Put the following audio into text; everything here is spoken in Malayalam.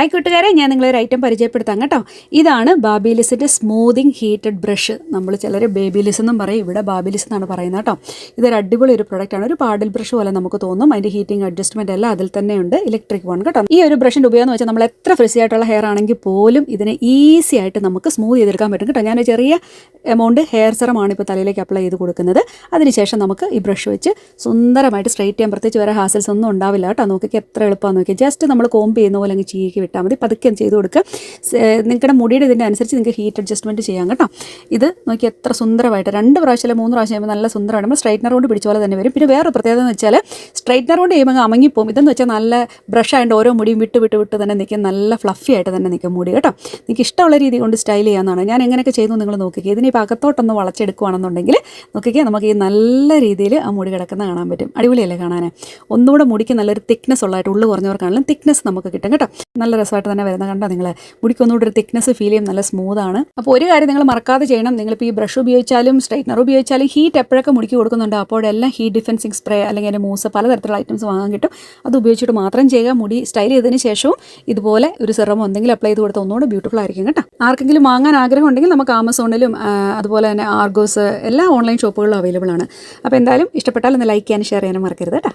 ഹായ് കൂട്ടുകാരെ ഞാൻ നിങ്ങളൊരു ഐറ്റം പരിചയപ്പെടുത്താം കേട്ടോ. ഇതാണ് ബാബിലിസിന്റെ സ്മൂതിങ് ഹീറ്റഡ് ബ്രഷ് നമ്മൾ ചിലർ ബേബിലിസ് എന്നും പറയും ഇവിടെ ബാബിലിസ് എന്നാണ് പറയുന്നത് കേട്ടോ. ഇതൊരു അടിപൊളി ഒരു പ്രൊഡക്റ്റാണ് ഒരു പാഡിൽ ബ്രഷ് പോലെ നമുക്ക് തോന്നും. അതിന്റെ ഹീറ്റിംഗ് അഡ്ജസ്റ്റ്മെന്റ് എല്ലാം അതിൽ തന്നെ ഉണ്ട്. ഇലക്ട്രിക് വൺ കേട്ടോ. ഈ ഒരു ബ്രഷിന്റെ ഉപയോഗം എന്ന് വെച്ചാൽ നമ്മൾ എത്ര ഫ്രിസി ആയിട്ടുള്ള ഹെയർ ആണെങ്കിൽ പോലും ഇതിനെ ഈസി ആയിട്ട് നമുക്ക് സ്മൂത്ത് ചെയ്തെടുക്കാൻ പറ്റും കേട്ടോ. ഞാനൊരു ചെറിയ എമൗണ്ട് ഹെയർ സെറമാണ് ഇപ്പോൾ തലയിലേക്ക് അപ്ലൈ ചെയ്ത് കൊടുക്കുന്നത്. അതിനുശേഷം നമുക്ക് ഈ ബ്രഷ് വെച്ച് സുന്ദരമായിട്ട് സ്ട്രൈറ്റ് ചെയ്യാൻ പ്രത്യേകിച്ച് വേറെ ഹാസൽസ് ഒന്നും ഉണ്ടാവില്ല കേട്ടോ. നോക്കിക്ക് എത്ര എളുപ്പമാണെന്ന് നോക്കി ജസ്റ്റ് നമ്മൾ കോമ്പ് ചെയ്യുന്ന പോലെ അങ്ങ് ചീക്കി വിട്ടാൽ മതി. പതുക്കെ ചെയ്ത് കൊടുക്കുക. നിങ്ങളുടെ മുടിയുടെ ഇതിന്റെ അനുസരിച്ച് നിങ്ങൾക്ക് ഹീറ്റ് അഡ്ജസ്റ്റ്മെന്റ് ചെയ്യാം കേട്ടോ. ഇത് നോക്കി എത്ര സുന്ദരമായിട്ട് രണ്ട് പ്രാവശ്യം അല്ലെങ്കിൽ മൂന്ന് പ്രാവശ്യം ചെയ്യുമ്പോൾ നല്ല സുന്ദരമാണ്. നമ്മൾ സ്ട്രൈറ്റ്നർ കൊണ്ട് പിടിച്ച പോലെ തന്നെ വരും. പിന്നെ വേറൊരു പ്രത്യേകത എന്ന് വെച്ചാൽ സ്ട്രൈറ്റ്നർ കൊണ്ട് ചെയ്യുമ്പോൾ അങ്ങ് അമങ്ങിപ്പോവും. ഇതെന്ന് വെച്ചാൽ നല്ല ബ്രഷ് ആയതുകൊണ്ട് ഓരോ മുടിയും വിട്ട് വിട്ട് വിട്ട് തന്നെ നിൽക്കും. നല്ല ഫ്ലഫി ആയിട്ട് തന്നെ നിൽക്കും മുടി കേട്ടോ. നിങ്ങൾക്ക് ഇഷ്ടമുള്ള രീതി കൊണ്ട് സ്റ്റൈൽ ചെയ്യാമെന്നാണ് ഞാൻ എങ്ങനെയൊക്കെ ചെയ്തു നിങ്ങൾ നോക്കിക്കുക ഇതിനിപ്പോൾ അകത്തോട്ടൊന്ന് വളച്ചെടുക്കുകയാണെന്നുണ്ടെങ്കിൽ നോക്കിക്കുക നമുക്ക് ഈ നല്ല രീതിയിൽ ആ മുടി കിടക്കുന്ന കാണാൻ പറ്റും. അടിപൊളിയല്ലേ കാണാൻ? ഒന്നുകൂടെ മുടിക്ക് നല്ലൊരു തിക്നെസ് ഉള്ളതായിട്ട് ഉള്ളു കുറഞ്ഞവർക്കാണെങ്കിലും തിക്നെസ് നമുക്ക് കിട്ടും കേട്ടോ. നല്ല രസമായിട്ട് തന്നെ വരുന്ന കണ്ടോ നിങ്ങൾ മുടിക്ക് ഒന്നുകൂടി ഒരു തിക്നെസ് ഫീൽ ചെയ്യും നല്ല സ്മൂത്ത് ആണ്. അപ്പോൾ ഒരു കാര്യം നിങ്ങൾ മറക്കാതെ ചെയ്യണം. നിങ്ങളിപ്പോൾ ഈ ബ്രഷ് ഉപയോഗിച്ചാലും സ്ട്രൈറ്റ്നർ ഉപയോഗിച്ചാലും ഹീറ്റ് എപ്പോഴൊക്കെ മുടിക്ക് കൊടുക്കുന്നുണ്ട് അപ്പോഴെല്ലാം ഹീറ്റ് ഡിഫൻസിങ് സ്പ്രേ അല്ലെങ്കിൽ അതിന്റെ മൂസ് പലതരത്തിലുള്ള ഐറ്റംസ് വാങ്ങാൻ കിട്ടും. അത് ഉപയോഗിച്ചിട്ട് മാത്രം ചെയ്യുക. മുടി സ്റ്റൈൽ ചെയ്തതിന് ശേഷവും ഇതുപോലെ ഒരു സിറമോ എന്തെങ്കിലും അപ്ലൈ ചെയ്ത് കൊടുത്താൽ ഒന്നുകൂടെ ബ്യൂട്ടിഫുൾ ആയിരിക്കും കേട്ടോ. ആർക്കെങ്കിലും വാങ്ങാൻ ആഗ്രഹം ഉണ്ടെങ്കിൽ നമുക്ക് ആമസോണിലും അതുപോലെ തന്നെ ആർഗോസ് എല്ലാ ഓൺലൈൻ ഷോപ്പുകളിലും അവൈലബിൾ ആണ്. അപ്പോൾ എന്തായാലും ഇഷ്ടപ്പെട്ടാൽ ഒന്ന് ലൈക്ക് ചെയ്യാനും ഷെയർ ചെയ്യാനും മറക്കരുത് കേട്ടോ.